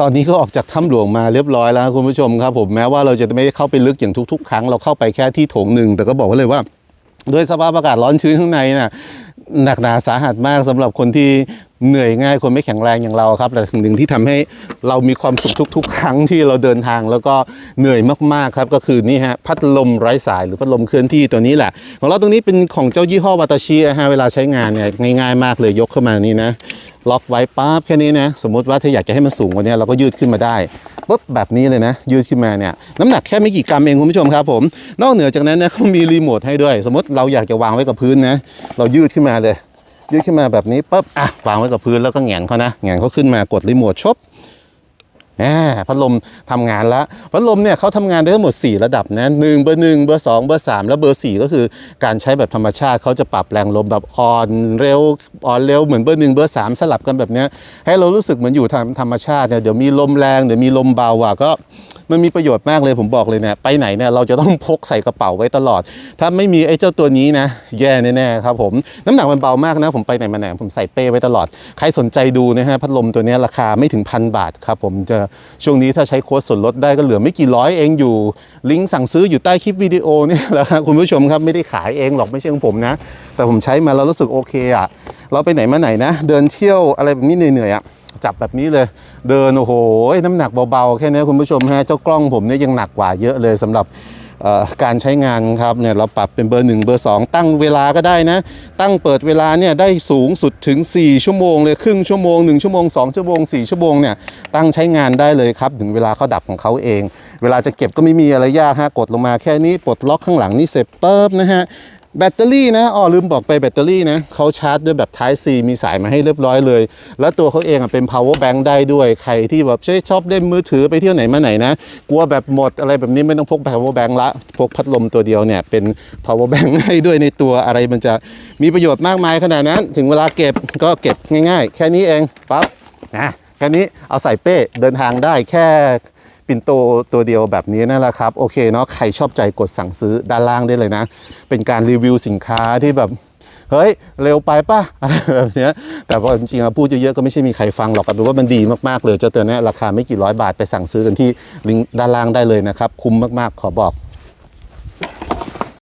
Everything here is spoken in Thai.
ตอนนี้ก็ออกจากถ้ำหลวงมาเรียบร้อยแล้วคุณผู้ชมครับผมแม้ว่าเราจะไม่ได้เข้าไปลึกอย่างทุก ๆ ครั้งเราเข้าไปแค่ที่โถงหนึ่งแต่ก็บอกไว้เลยว่าด้วยสภาพอากาศร้อนชื้นข้างในน่ะ หนักหนาสาหัสมากสำหรับคนที่เหนื่อยง่ายคนไม่แข็งแรงอย่างเราครับแต่สิ่งหนึ่งที่ทำให้เรามีความสุขทุก ๆ ครั้งที่เราเดินทางแล้วก็เหนื่อยมากๆครับก็คือนี่ฮะพัดลมไร้สายหรือพัดลมเคลื่อนที่ตัวนี้แหละ ของเราตรงนี้เป็นของเจ้ายี่ห้อวาตาชิฮะเวลาใช้งานเนี่ยง่ายๆมากเลยยกเข้ามานี่นะล็อกไว้ปั๊บแค่นี้นะสมมติว่าถ้าอยากจะให้มันสูงกว่านี้เราก็ยืดขึ้นมาได้ปุ๊บแบบนี้เลยนะ ยืดขึ้นมาเนี่ยน้ำหนักแค่ไม่กี่กรัมเองคุณผู้ชมครับผม นอกเหนือจากนั้นนะเขามีรีโมทให้ด้วย สมมติเราอยากจะวางไว้กับพื้นนะเรายืดขึ้นมาเลยยืดขึ้นมาแบบนี้ปุ๊บอะวางไว้กับพื้นแล้วก็แหงนเขานะแหงนเขาขึ้นมากดรีโมทชบแหมพัดลมทำงานแล้วพัดลมเนี่ยเขาทำงานได้ทั้งหมด 4 ระดับนะหนึ่งเบอร์หนึ่งเบอร์สองเบอร์สามแล้วเบอร์สี่ก็คือการใช้แบบธรรมชาติเขาจะปรับแรงลมแบบอ่อนเร็วอ่อนเร็วเหมือนเบอร์หนึ่งเบอร์สามสลับกันแบบเนี้ยให้เรารู้สึกเหมือนอยู่ทางธรรมชาติเนี่ยเดี๋ยวมีลมแรงเดี๋ยวมีลมเบาอะก็ มันมีประโยชน์มากเลยผมบอกเลยเนี่ยไปไหนเนี่ยเราจะต้องพกใส่กระเป๋าไว้ตลอด ถ้าไม่มีไอ้เจ้าตัวนี้นะ แย่แน่ๆครับผมน้ำหนักมันเบามากนะ ผมไปไหนมาไหนผมใส่เป้ไว้ตลอด ใครสนใจดูนะฮะพัดลมตัวนี้ราคาไม่ถึงพันบาทครับผมจะช่วงนี้ถ้าใช้โค้ดส่วนลดได้ก็เหลือไม่กี่ร้อยเองอยู่ลิงก์สั่งซื้ออยู่ใต้คลิปวิดีโอนี่แหละครับคุณผู้ชมครับไม่ได้ขายเองหรอกไม่ใช่ของผมนะ แต่ผมใช้มาแล้วรู้สึกโอเคอะ เราไปไหนมาไหนนะ เดินเที่ยวอะไรแบบนี้เหนื่อยๆอะ จับแบบนี้เลย เดินโอ้โหน้ำหนักเบาๆแค่นี้คุณผู้ชมฮะเจ้ากล้องผมเนี่ยยังหนักกว่าเยอะเลยสำหรับการใช้งานครับเนี่ยเราปรับเป็นเบอร์ 1 เบอร์ 2 ตั้งเวลาก็ได้นะ ตั้งเปิดเวลาเนี่ยได้สูงสุดถึง 4 ชั่วโมงเลยครึ่งชั่วโมง 1 ชั่วโมง 2 ชั่วโมง 4 ชั่วโมงเนี่ยตั้งใช้งานได้เลยครับ ถึงเวลาเขาดับของเขาเอง เวลาจะเก็บก็ไม่มีอะไรยากฮะกดลงมาแค่นี้ปลดล็อกข้างหลังนี่เสร็จปุ๊บนะฮะ แบตเตอรี่นะอ๋อลืมบอกไปแบตเตอรี่นะเขาชาร์จด้วยแบบ Type C มีสายมาให้เรียบร้อยเลย แล้วตัวเขาเองอะเป็น power bank ได้ด้วยใครที่แบบใช้ชอบเล่นมือถือไปเที่ยวไหนมาไหนนะ กลัวแบบหมดอะไรแบบนี้ไม่ต้องพก power bank ละ พกพัดลมตัวเดียวเนี่ยเป็น power bank ให้ด้วยในตัวอะไรมันจะมีประโยชน์มากมายขนาดนั้น ถึงเวลาเก็บก็เก็บง่าย ๆ แค่นี้เองปั๊บนะแค่นี้เอาใส่เป้เดินทางได้แค่ ปิ่นโตตัวเดียวแบบนี้นั่นแหละครับ โอเคเนาะใครชอบใจกดสั่งซื้อด้านล่างได้เลยนะ เป็นการรีวิวสินค้าที่แบบเฮ้ย เร็วไปป่ะอะไรแบบเนี้ยแต่ว่าจริงๆพูดเยอะๆก็ไม่ใช่มีใครฟังหรอกแต่ว่ามันดีมากๆเลยเจ้าตัวนี้ราคาไม่กี่ร้อยบาทไปสั่งซื้อกันที่ลิงก์ด้านล่างได้เลยนะครับ คุ้มมากๆขอบอก